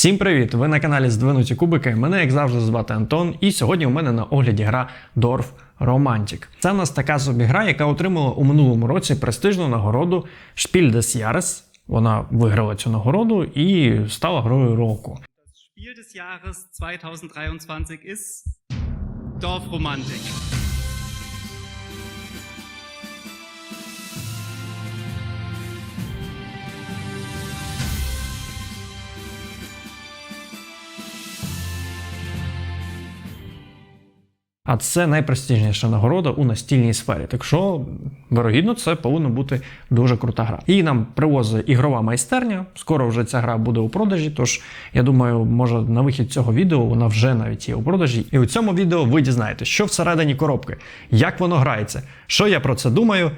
Всім привіт! Ви на каналі Здвинуті Кубики. Мене, як завжди, звати Антон, і сьогодні у мене на огляді гра Dwarf Romantic. Це в нас така собі гра, яка отримала у минулому році престижну нагороду Spiel des Jahres. Вона виграла цю нагороду і стала грою року. Spiel des Jahres 2023 ist Dorfromantik. А це найпрестижніша нагорода у настільній сфері. Так що, вирогідно, це повинна бути дуже крута гра. Її нам привозить ігрова майстерня. Скоро вже ця гра буде у продажі. Тож я думаю, може на вихід цього відео вона вже навіть є у продажі. І у цьому відео ви дізнаєтесь, що всередині коробки, як воно грається, що я про це думаю.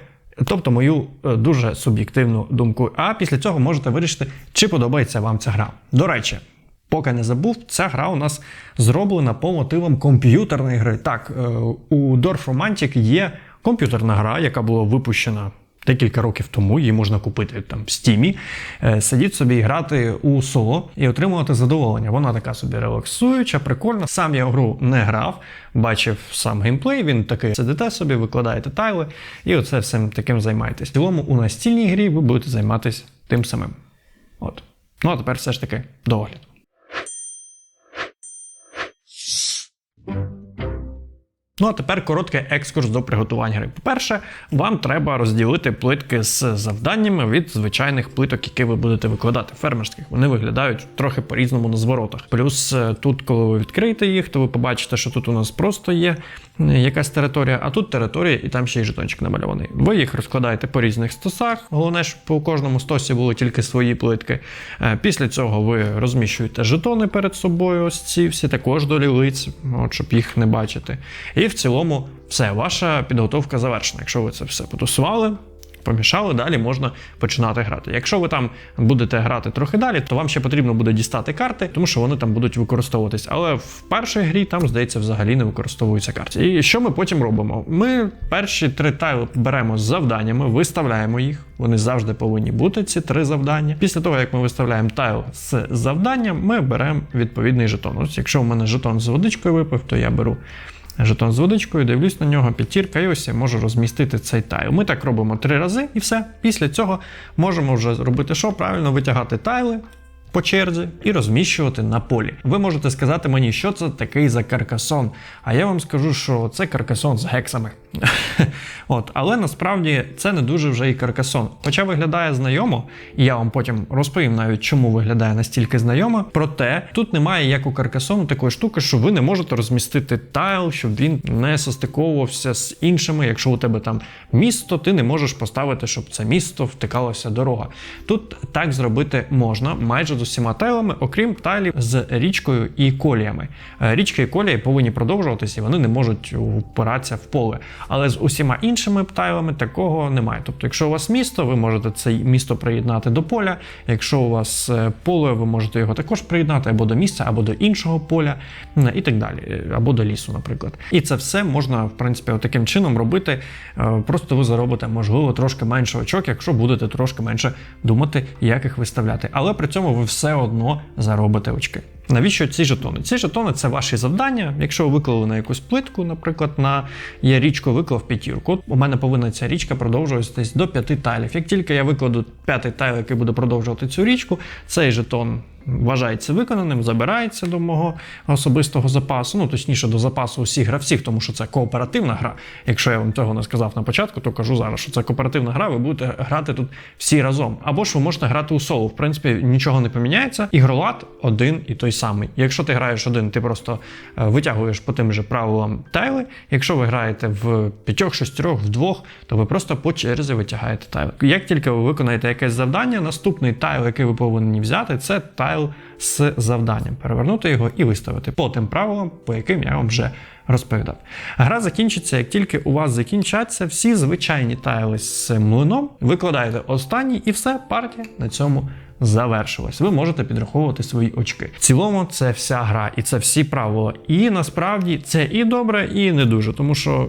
Тобто мою е, дуже суб'єктивну думку. А після цього можете вирішити, чи подобається вам ця гра. До речі, Поки не забув, ця гра у нас зроблена по мотивам комп'ютерної гри. Так, е, у Dwarf Romantic є комп'ютерна гра, яка була випущена декілька років тому, її можна купити там в стімі. Е, Сидіть собі і грати у соло і отримувати задоволення. Вона така собі релаксуюча, прикольна. Сам я в гру не грав, бачив сам геймплей. Він такий сидите собі, викладаєте тайли, і оце всім таким займаєтесь. В цілому у настільній грі ви будете займатися тим самим. От. Ну а тепер все ж таки до Ну а тепер короткий екскурс до приготування гри. По-перше, вам треба розділити плитки з завданнями від звичайних плиток, які ви будете викладати, фермерських. Вони виглядають трохи по-різному на зворотах. Плюс е, тут, коли ви відкриєте їх, то ви побачите, що тут у нас просто є якась територія, а тут територія, і там ще й жетончик намальований. Ви їх розкладаєте по різних стосах. Головне, щоб по кожному стосі були тільки свої плитки. Е, Після цього ви розміщуєте жетони перед собою. Ось ці всі також до лілиць, от, щоб їх не бачити. І в цілому все, ваша підготовка завершена. Якщо ви це все потусували, помішали, далі можна починати грати. Якщо ви там будете грати трохи далі, то вам ще потрібно буде дістати карти, тому що вони там будуть використовуватись. Але в першій грі там, здається, взагалі не використовуються карти. І що ми потім робимо? Ми перші три тайли беремо з завданнями, виставляємо їх. Вони завжди повинні бути, ці три завдання. Після того, як ми виставляємо тайл з завданням, ми беремо відповідний жетон. Ось якщо у мене жетон з водичкою випив, то я беру жетон з водичкою, дивлюсь на нього, п'ятірка, і ось я можу розмістити цей тайл. Ми так робимо три рази і все. Після цього можемо вже робити що? Правильно витягати тайли. По черзі і розміщувати на полі. Ви можете сказати мені, що це такий за каркасон. А я вам скажу, що це каркасон з гексами. От, але насправді це не дуже вже і каркасон. Хоча виглядає знайомо, і я вам потім розповім навіть, чому виглядає настільки знайомо. Проте тут немає як у каркасону такої штуки, що ви не можете розмістити тайл, щоб він не состиковувався з іншими. Якщо у тебе там місто, ти не можеш поставити, щоб це місто втикалося дорога. Тут так зробити можна майже з усіма тайлами, окрім тайлів з річкою і коліями. Е, Річка і колії повинні продовжуватися, і вони не можуть впиратися в поле. Але з усіма іншими тайлами такого немає. Тобто, якщо у вас місто, ви можете це місто приєднати до поля. Якщо у вас е, поле, ви можете його також приєднати або до місця, або до іншого поля, і так далі, е, або до лісу, наприклад. І це все можна, в принципі, таким чином робити. Е, Просто ви заробите, можливо, трошки менше очок, якщо будете трошки менше думати, як їх виставляти. Але при цьому ви все одно заробите очки. Навіщо ці жетони? Ці жетони це ваші завдання. Якщо ви виклали на якусь плитку, наприклад, на я річку виклав п'ятірку. У мене повинна ця річка продовжуватись до п'яти тайлів. Як тільки я викладу п'ятий тайл, який буде продовжувати цю річку, цей жетон вважається виконаним, забирається до мого особистого запасу. Ну точніше, до запасу усіх гравців, тому що це кооперативна гра. Якщо я вам цього не сказав на початку, то кажу зараз, що це кооперативна гра. Ви будете грати тут всі разом. Або ж ви можете грати у соло. В принципі, нічого не поміняється. Ігролад один і той самий. Якщо ти граєш один, ти просто е, витягуєш по тим же правилам тайли. Якщо ви граєте в п'ятьох, шестерьох, вдвох, то ви просто по черзі витягаєте тайли. Як тільки ви виконаєте якесь завдання, наступний тайл, який ви повинні взяти, це тайл з завданням. Перевернути його і виставити по тим правилам, по яким я вам вже розповідав. Гра закінчиться, як тільки у вас закінчаться всі звичайні тайли з млином, викладаєте останній і все, партія на цьому завершилась. Ви можете підраховувати свої очки. В цілому це вся гра і це всі правила. І насправді це і добре, і не дуже, тому що.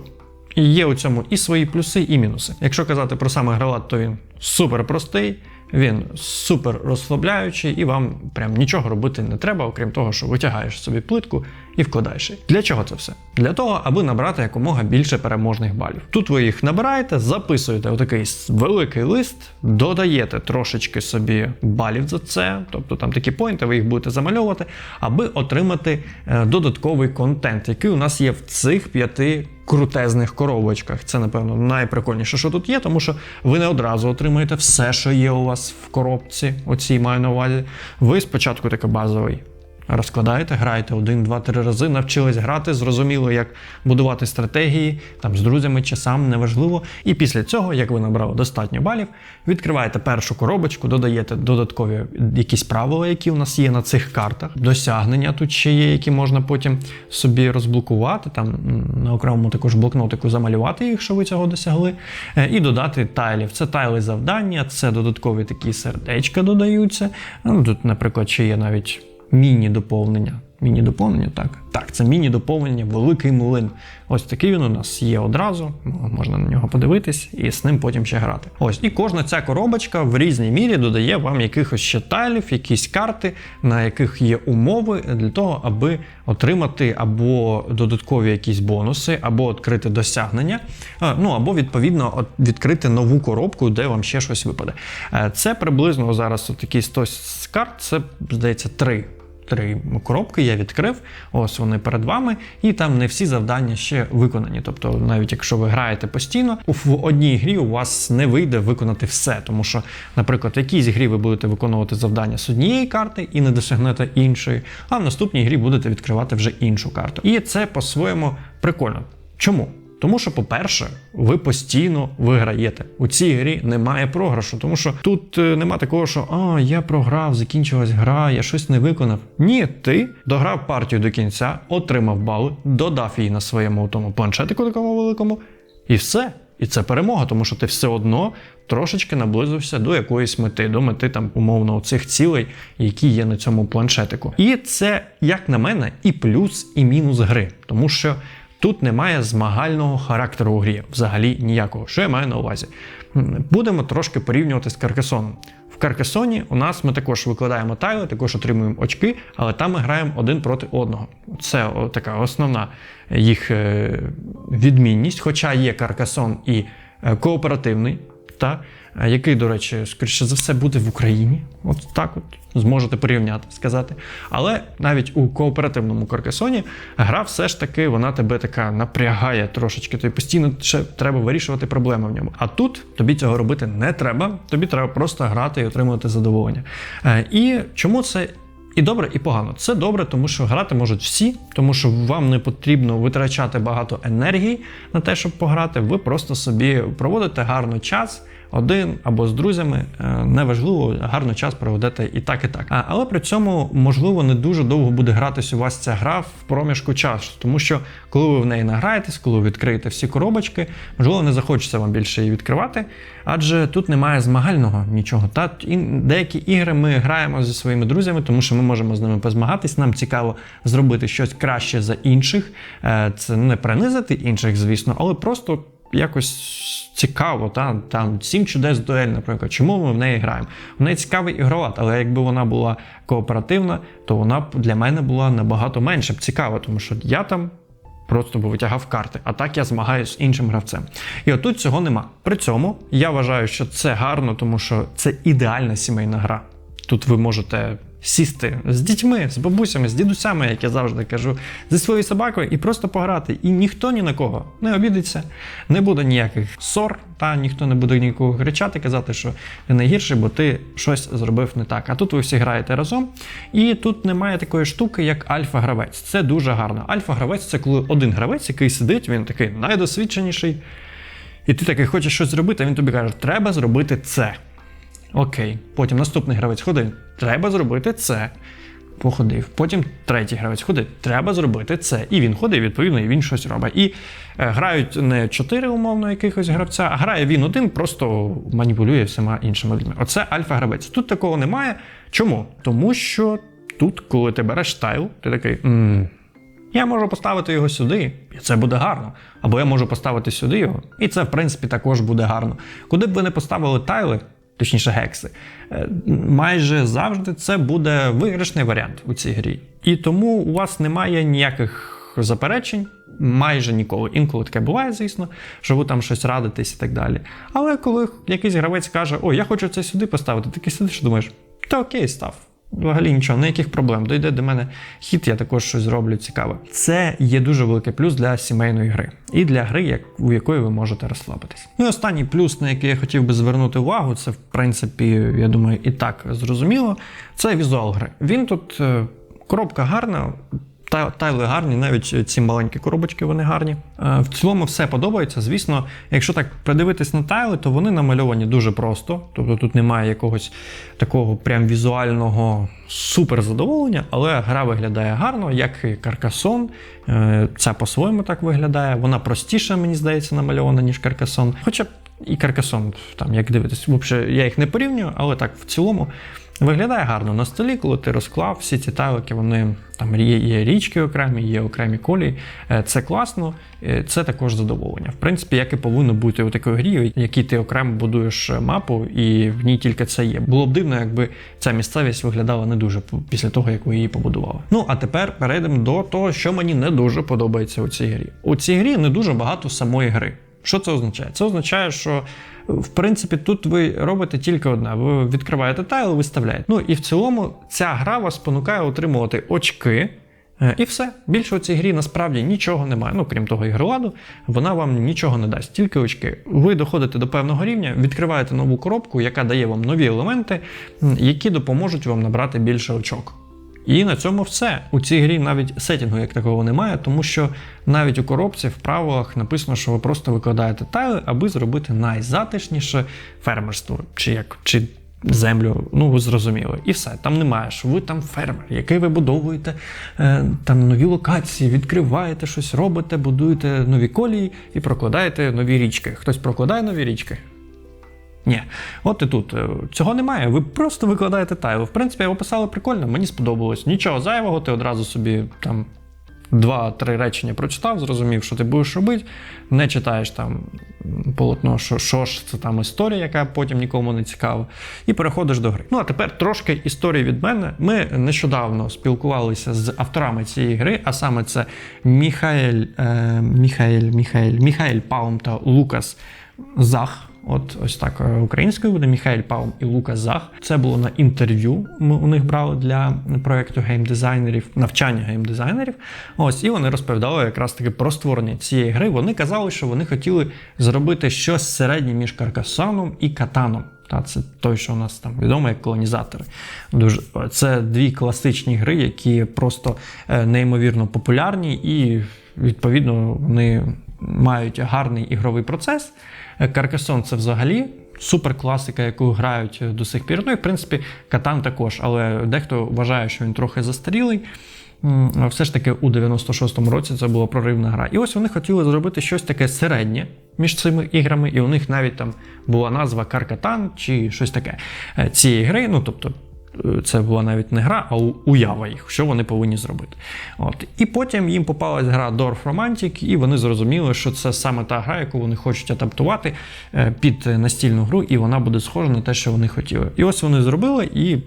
Є у цьому і свої плюси, і мінуси. Якщо казати про саме гралат, то він супер простий. Він супер розслабляючий, і вам прям нічого робити не треба, окрім того, що витягаєш собі плитку і вкладаєш її. Для чого це все? Для того, аби набрати якомога більше переможних балів. Тут ви їх набираєте, записуєте у такий великий лист, додаєте трошечки собі балів за це, тобто там такі поінти, ви їх будете замальовувати, аби отримати е, додатковий контент, який у нас є в цих п'яти крутезних коробочках. Це, напевно, найприкольніше, що тут є, тому що ви не одразу отримуєте все, що є у вас в коробці. Оцій маю на увазі. Ви спочатку такий базовий. Розкладаєте, граєте один, два, три рази, навчились грати, зрозуміло, як будувати стратегії там з друзями чи сам, неважливо. І після цього, як ви набрали достатньо балів, відкриваєте першу коробочку, додаєте додаткові якісь правила, які у нас є на цих картах. Досягнення тут ще є, які можна потім собі розблокувати, там на окремому також блокнотику замалювати їх, що ви цього досягли, е, і додати тайлів. Це тайли завдання, це додаткові такі сердечка додаються. Ну, тут, наприклад, ще є навіть міні-доповнення. Міні-доповнення, так. Так, це міні-доповнення, великий млин. Ось такий він у нас є одразу. Можна на нього подивитись і з ним потім ще грати. Ось, і кожна ця коробочка в різній мірі додає вам якихось ще тайлів, якісь карти, на яких є умови для того, аби отримати або додаткові якісь бонуси, або відкрити досягнення, ну або відповідно відкрити нову коробку, де вам ще щось випаде. Е, Це приблизно зараз такі 100 з карт, це здається три. Три коробки я відкрив, ось вони перед вами, і там не всі завдання ще виконані. Тобто, навіть якщо ви граєте постійно, в одній грі у вас не вийде виконати все, тому що, наприклад, в якійсь грі ви будете виконувати завдання з однієї карти і не досягнете іншої, а в наступній грі будете відкривати вже іншу карту. І це по-своєму прикольно. Чому? Тому що, по-перше, ви постійно виграєте. У цій грі немає програшу, тому що тут е, нема такого, що а, я програв, закінчилась гра, я щось не виконав. Ні, ти дограв партію до кінця, отримав бали, додав її на своєму тому планшетику такому великому, і все. І це перемога, тому що ти все одно трошечки наблизився до якоїсь мети, до мети там умовно цих цілей, які є на цьому планшетику. І це, як на мене, і плюс, і мінус гри, тому що. Тут немає змагального характеру у грі, взагалі ніякого. Що я маю на увазі? Будемо трошки порівнювати з Каркасоном. В Каркасоні у нас ми також викладаємо тайли, також отримуємо очки, але там ми граємо один проти одного. Це така основна їх е, відмінність. Хоча є Каркасон і е, кооперативний, та, е, який, до речі, скоріше за все, буде в Україні. От так от зможете порівняти, сказати. Але навіть у кооперативному Каркасоні гра все ж таки вона тебе така напрягає трошечки. Тобі постійно ще треба вирішувати проблеми в ньому. А тут тобі цього робити не треба. Тобі треба просто грати і отримувати задоволення. Е, І чому це і добре, і погано. Це добре, тому що грати можуть всі, тому що вам не потрібно витрачати багато енергії на те, щоб пограти. Ви просто собі проводите гарно час. Один або з друзями, е, неважливо, гарно час проведете і так, і так. Але при цьому, можливо, не дуже довго буде гратись у вас ця гра в проміжку часу, тому що коли ви в неї награєтесь, коли ви відкриєте всі коробочки, можливо, не захочеться вам більше її відкривати, адже тут немає змагального нічого. Та і деякі ігри ми граємо зі своїми друзями, тому що ми можемо з ними позмагатись. Нам цікаво зробити щось краще за інших. Е, Це не принизити інших, звісно, але просто якось цікаво. Та? Там сім чудес дуель, наприклад. Чому ми в неї граємо? В неї цікавий ігролад, але якби вона була кооперативна, то вона б для мене була набагато менше б цікава, тому що я там. Просто би витягав карти, а так я змагаюся з іншим гравцем. І отут цього нема. При цьому я вважаю, що це гарно, тому що це ідеальна сімейна гра. Тут ви можете сісти з дітьми, з бабусями, з дідусями, як я завжди кажу, зі своєю собакою і просто пограти. І ніхто ні на кого не обідеться, не буде ніяких ссор, та ніхто не буде нікого кричати, казати, що ти найгірший, бо ти щось зробив не так. А тут ви всі граєте разом, і тут немає такої штуки, як альфа-гравець. Це дуже гарно. Альфа-гравець це коли один гравець, який сидить, він такий найдосвідченіший. І ти такий хочеш щось зробити, а він тобі каже, треба зробити це. Окей. Потім наступний гравець ходить. Треба зробити це. Походив. Потім третій гравець ходить. Треба зробити це. І він ходить, відповідно, і він щось робить. І е, грають не чотири умовно якихось гравця, а грає він один, просто маніпулює всіма іншими людьми. Оце альфа-гравець. Тут такого немає. Чому? Тому що тут, коли ти береш тайл, ти такий. м я можу поставити його сюди, і це буде гарно. Або я можу поставити сюди його, і це, в принципі, також буде гарно. Куди б ви не поставили тайли, точніше гекси, е, майже завжди це буде виграшний варіант у цій грі. І тому у вас немає ніяких заперечень. Майже ніколи. Інколи таке буває, звісно, що ви там щось радитесь і так далі. Але коли якийсь гравець каже, о, я хочу це сюди поставити, ти сидиш і думаєш, та окей, став. Взагалі нічого, ніяких проблем. Дойде до мене хід, я також щось зроблю цікаве. Це є дуже великий плюс для сімейної гри і для гри, як, у якої ви можете розслабитись. Ну і останній плюс, на який я хотів би звернути увагу, це в принципі, я думаю, і так зрозуміло. Це візуал гри. Він тут е, коробка гарна. Та тайли гарні, навіть ці маленькі коробочки вони гарні. Е, В цілому все подобається. Звісно, якщо так придивитись на тайли, то вони намальовані дуже просто. Тобто тут немає якогось такого прям візуального супер задоволення, але гра виглядає гарно, як і Каркасон. Е, Ця по-своєму так виглядає. Вона простіше, мені здається, намальована, ніж Каркасон. Хоча і Каркасон, там, як дивитись, взагалі, я їх не порівнюю, але так в цілому. Виглядає гарно на столі, коли ти розклав всі ці тайлики, вони там є, є річки окремі, є окремі колії. Е, Це класно, е, це також задоволення. В принципі, як і повинно бути у такій грі, в якій ти окремо будуєш мапу, і в ній тільки це є. Було б дивно, якби ця місцевість виглядала не дуже після того, як ви її побудували. Ну а тепер перейдемо до того, що мені не дуже подобається у цій грі. У цій грі не дуже багато самої гри. Що це означає? Це означає, що в принципі тут ви робите тільки одне: ви відкриваєте тайл, виставляєте. Ну і в цілому ця гра вас спонукає отримувати очки. е, І все. Більше у цій грі насправді нічого немає. Ну, крім того, ігроладу, вона вам нічого не дасть, тільки очки. Ви доходите до певного рівня, відкриваєте нову коробку, яка дає вам нові елементи, які допоможуть вам набрати більше очок. І на цьому все. У цій грі навіть сетінгу як такого немає, тому що навіть у коробці в правилах написано, що ви просто викладаєте тайли, аби зробити найзатишніше фермерство, чи як чи землю. Ну ви зрозуміли. І все. Там немає, що ви там фермер, який ви будовуєте е, там нові локації, відкриваєте щось, робите, будуєте нові колії і прокладаєте нові річки. Хтось прокладає нові річки? Ні, от і тут е, цього немає. Ви просто викладаєте тайли. В принципі, описали прикольно, мені сподобалось. Нічого зайвого, ти одразу собі там два-три речення прочитав, зрозумів, що ти будеш робити. Не читаєш там полотно, що, що ж це там історія, яка потім нікому не цікава, і переходиш до гри. Ну а тепер трошки історії від мене. Ми нещодавно спілкувалися з авторами цієї гри, а саме це Міхаель, е, Міхаель, Міхаель, Міхаель Паум та Лукас Зах. От ось так е, українською буде Міхаель Паум і Лука Зах. Це було на інтерв'ю. Ми у них брали для проекту геймдизайнерів, навчання геймдизайнерів. Ось і вони розповідали якраз таки про створення цієї гри. Вони казали, що вони хотіли зробити щось середнє між Каркасаном і Катаном. Та це той, що у нас там відомо як колонізатори. Дуже це дві класичні гри, які просто е, неймовірно популярні, і відповідно вони мають гарний ігровий процес. Каркасон це взагалі супер класика, яку грають до сих пір. Ну і в принципі Катан також, але дехто вважає, що він трохи застарілий. Все ж таки у 96-му році це була проривна гра. І ось вони хотіли зробити щось таке середнє між цими іграми, і у них навіть там була назва Каркатан чи щось таке е, цієї гри. Ну тобто е, це була навіть не гра, а уява їх, що вони повинні зробити. От. І потім їм попалась гра Dwarf Romantic, і вони зрозуміли, що це саме та гра, яку вони хочуть адаптувати е, під настільну гру, і вона буде схожа на те, що вони хотіли. І ось вони зробили, і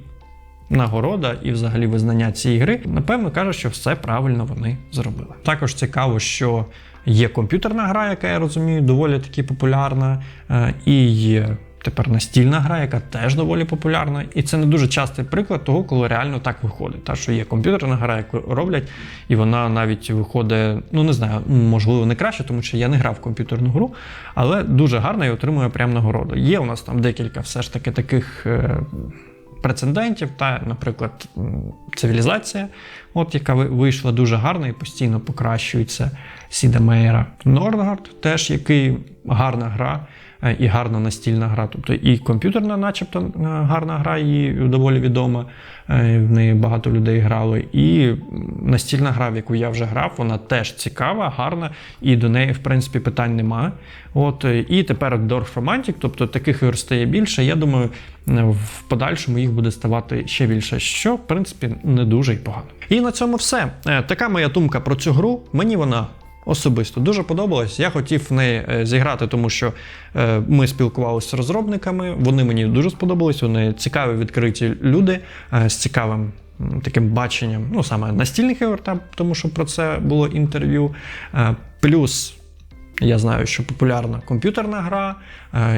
нагорода і взагалі визнання цієї гри, напевно, каже, що все правильно вони зробили. Також цікаво, що є комп'ютерна гра, яка я розумію, доволі таки популярна, е, і є. Тепер настільна гра, яка теж доволі популярна, і це не дуже частий приклад того, коли реально так виходить. Та що є комп'ютерна гра, яку роблять, і вона навіть виходить, ну не знаю, можливо, не краще, тому що я не грав в комп'ютерну гру, але дуже гарна і отримує прям нагороду. Є у нас там декілька все ж таки таких е, прецедентів, та, наприклад, цивілізація, от яка вийшла дуже гарно і постійно покращується Сіда Мейера. Нордгард теж який гарна гра. Е, І гарна настільна гра, тобто і комп'ютерна, начебто, е, гарна гра, і доволі відома. е, В неї багато людей грали. І настільна гра, в яку я вже грав, вона теж цікава, гарна, і до неї, в принципі, питань немає. От, і тепер Dwarf Romantic, тобто таких ігор стає більше. Я думаю, в подальшому їх буде ставати ще більше, що в принципі не дуже й погано. І на цьому все. Така моя думка про цю гру. Мені вона особисто дуже подобалось. Я хотів в неї е, зіграти, тому що е, ми спілкувалися з розробниками. Вони мені дуже сподобались. Вони цікаві, відкриті люди е, з цікавим. Таким баченням, ну саме настільних ігор, тому що про це було інтерв'ю. Плюс я знаю, що популярна комп'ютерна гра,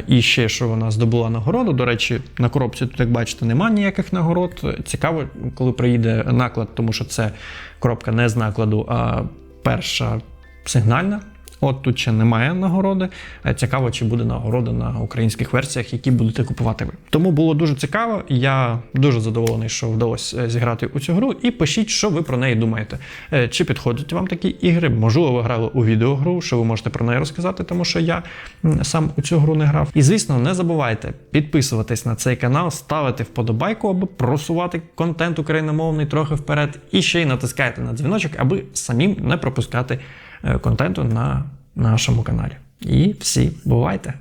і ще що вона здобула нагороду. До речі, на коробці тут, як бачите, немає ніяких нагород. Цікаво, коли приїде наклад, тому що це коробка не з накладу, а перша сигнальна. От тут ще немає нагороди. Е, Цікаво, чи буде нагорода на українських версіях, які будете купувати ви. Тому було дуже цікаво. Я дуже задоволений, що вдалося е, зіграти у цю гру. І пишіть, що ви про неї думаєте. Е, Чи підходять вам такі ігри? Можливо, ви грали у відеогру, що ви можете про неї розказати, тому що я сам у цю гру не грав. І звісно, не забувайте підписуватись на цей канал, ставити вподобайку, аби просувати контент україномовний трохи вперед. І ще й натискайте на дзвіночок, аби самим не пропускати контенту на нашому каналі. І всі бувайте!